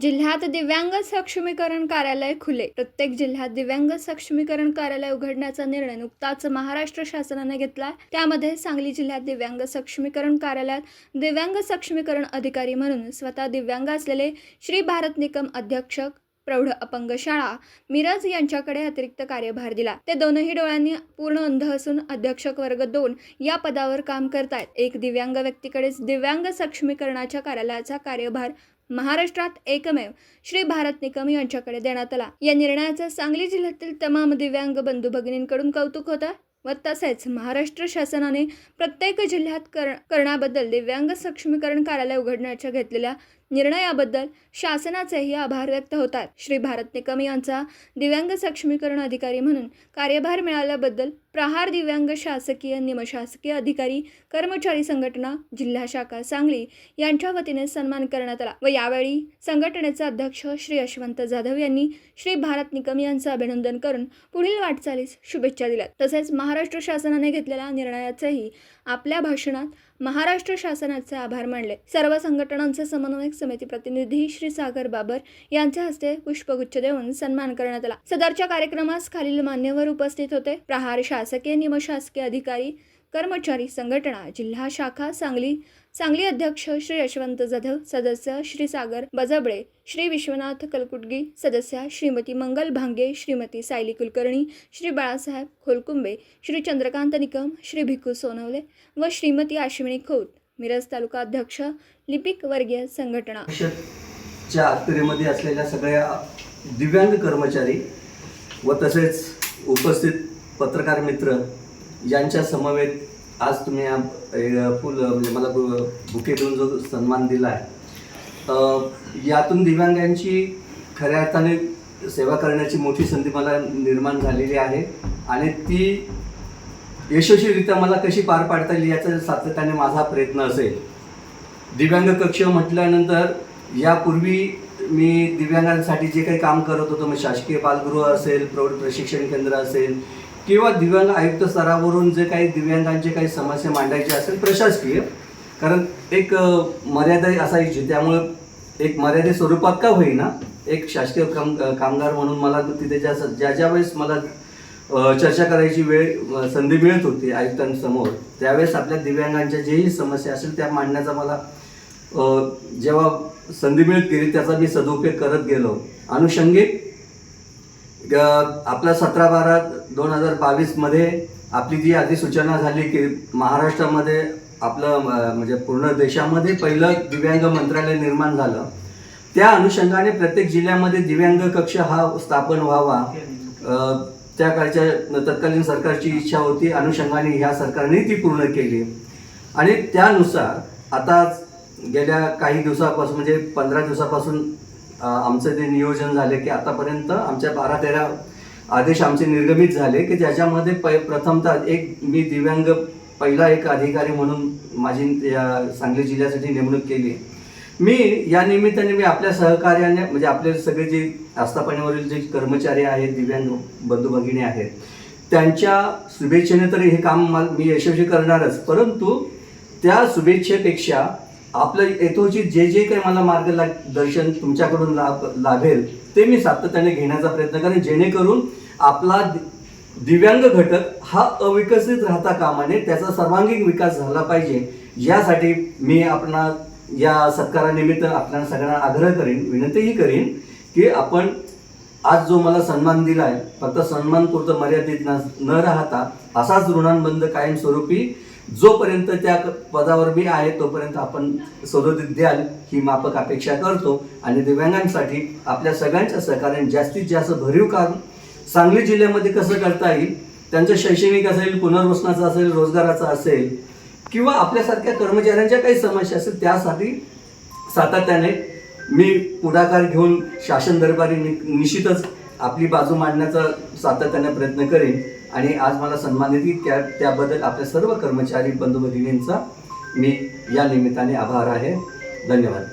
जिल्ह्यात दिव्यांग सक्षमीकरण कार्यालय खुले. प्रत्येक जिल्ह्यात दिव्यांग सक्षमीकरण कार्यालय उघडण्याचा निर्णय नुकताच महाराष्ट्र शासनाने घेतला. त्यामध्ये सांगली जिल्ह्यात दिव्यांग सक्षमीकरण कार्यालयात दिव्यांग सक्षमीकरण अधिकारी म्हणून स्वतः दिव्यांग असलेले श्री भारत निकम अध्यक्षक प्रौढ अपंग शाळा मिरज यांच्याकडे अतिरिक्त कार्यभार दिला. ते दोनही डोळ्यांनी पूर्ण अंध असून अध्यक्षक वर्ग दोन या पदावर काम करतायत. एक दिव्यांग व्यक्तीकडेच दिव्यांग सक्षमीकरणाच्या कार्यालयाचा कार्यभार महाराष्ट्रात एकमेव श्री भारत निकम यांच्याकडे देण्यात आला. या निर्णयाचं सांगली जिल्ह्यातील तमाम दिव्यांग बंधू भगिनींकडून कौतुक होतं व तसेच महाराष्ट्र शासनाने प्रत्येक जिल्ह्यात कर करण्याबद्दल दिव्यांग सक्षमीकरण कार्यालय उघडण्याच्या घेतलेल्या निर्णयाबद्दल शासनाचेही आभार व्यक्त होतात. श्री भारत निकम यांचा दिव्यांग सक्षमीकरण अधिकारी म्हणून कार्यभार मिळाल्याबद्दल प्रहार दिव्यांग शासकीय निमशासकीय अधिकारी कर्मचारी संघटना जिल्हा शाखा सांगली यांच्या वतीने सन्मान करण्यात आला व यावेळी संघटनेचे अध्यक्ष श्री यशवंत जाधव यांनी श्री भारत निकम यांचं अभिनंदन करून पुढील वाटचालीस शुभेच्छा दिल्या तसेच महाराष्ट्र शासनाने घेतलेल्या निर्णयाचेही आपल्या भाषणात महाराष्ट्र शासनाचे आभार मानले. सर्व संघटनांचे समन्वयक समिती प्रतिनिधी श्री सागर बाबर यांच्या हस्ते पुष्पगुच्छ देऊन सन्मान करण्यात आला. सदरच्या कार्यक्रमास खालील मान्यवर उपस्थित होते. प्रहार शासकीय निमशासकीय अधिकारी कर्मचारी संघटना जिल्हा शाखा सांगली सांगली अध्यक्ष श्री यशवंत जाधव सदस्य श्री सागर बजबळे श्री विश्वनाथ कलकुटगी सदस्या श्रीमती मंगल भांगे श्रीमती सायली कुलकर्णी श्री बाळासाहेब खोलकुंबे श्री चंद्रकांत निकम श्री भिक्खू सोनवले व श्रीमती आश्विनी खोत. मिरज तालुका अध्यक्ष लिपिक वर्गीय संघटना. च्या अखत्यारीमध्ये असलेल्या सगळ्या दिव्यांग कर्मचारी व तसेच उपस्थित पत्रकार मित्र यांच्या समवेत आज तुम्ही फुल म्हणजे मला बुके देऊन जो सन्मान दिला आहे यातून दिव्यांगांची खऱ्या अर्थाने सेवा करण्याची मोठी संधी मला निर्माण झालेली आहे आणि ती यशस्वीरित्या मला कशी पार पाडता येईल याचा सातत्याने माझा प्रयत्न असेल. दिव्यांग कक्ष म्हटल्यानंतर यापूर्वी मी दिव्यांगांसाठी जे काही काम करत होतो मग शासकीय बालगृह असेल प्रौढ प्रशिक्षण केंद्र असेल किंवा दिव्यांग आयुक्त स्तरावरून जे काही दिव्यांगांचे काही समस्या मांडायची असेल प्रशासकीय. कारण एक मर्यादा असायची त्यामुळं एक मर्यादित स्वरूपात का होईना एक शासकीय काम कामगार म्हणून मला तिथे ज्या ज्या ज्या वेळेस मला चर्चा करायची वेळ संधी मिळत होती आयुक्तांसमोर. त्यावेळेस आपल्या दिव्यांगांच्या जेही समस्या असेल त्या मांडण्याचा मला जेव्हा संधी मिळत गेली त्याचा मी सदुपयोग करत गेलो. अनुषंगिक आपला सतरा बारा दोन हजार बावीसमध्ये आपली जी अधिसूचना झाली की महाराष्ट्रामध्ये आपलं म्हणजे पूर्ण देशामध्ये पहिलं दिव्यांग मंत्रालय निर्माण झालं. त्या अनुषंगाने प्रत्येक जिल्ह्यामध्ये दिव्यांग कक्ष हा स्थापन व्हावा. त्या काळच्या तत्कालीन सरकारची इच्छा होती अनुषंगाने ह्या सरकारने ती पूर्ण केली. आणि त्यानुसार आता गेल्या काही दिवसापासून म्हणजे पंधरा दिवसापासून आमचं ते नियोजन झाले की आतापर्यंत आमच्या बारा तेरा आदेश आमचे निर्गमित झाले की ज्याच्यामध्ये प प्रथमतः एक मी दिव्यांग पहिला एक अधिकारी म्हणून माझी या सांगली जिल्ह्यासाठी नेमणूक केली. मी या निमित्ताने मी आपल्या सहकार्याने म्हणजे आपले सगळे जे आस्थापनेवरील जे कर्मचारी आहेत दिव्यांग बंधू भगिनी आहेत त्यांच्या शुभेच्छेने तर हे काम मी यशस्वी करणारच. परंतु त्या शुभेच्छेपेक्षा आपलं येतोची जे जे काही मला मार्गदर्शन तुमच्याकडून लाभ लाभेल ते मी सातत्याने घेण्याचा प्रयत्न करेन. जेणेकरून आपला दि- दिव्यांग घटक हा अविकसित राहता कामाने त्याचा सर्वांगीण विकास झाला पाहिजे. यासाठी मी आपणा या सत्कारानिमित्त आपल्या सगळ्यांना आग्रह करीन विनंतीही करीन की आपण आज जो मला सन्मान दिला आहे फक्त सन्मान पुरतं मर्यादित न न राहता असाच ऋणांबंध कायमस्वरूपी जोपर्यंत त्या पदावर मी आहे तोपर्यंत आपण सदोदित द्याल ही मापक अपेक्षा करतो. आणि दिव्यांगांसाठी आपल्या सगळ्यांच्या सहकार्याने जास्तीत जास्त भरीव काम सांगली जिल्ह्यामध्ये कसं करता येईल त्यांचं शैक्षणिक असेल पुनर्वसनाचं असेल रोजगाराचं असेल किंवा आपल्यासारख्या कर्मचाऱ्यांच्या काही समस्या असेल त्यासाठी सातत्याने मी पुढाकार घेऊन शासन दरबारी नि- निश्चितच आपली बाजू मांडण्याचा सातत्याने प्रयत्न करेन. आणि आज मला सन्मानित की त्या त्याबद्दल आपल्या सर्व कर्मचारी बंधू भगिनींचा मी या निमित्ताने आभार आहे. धन्यवाद.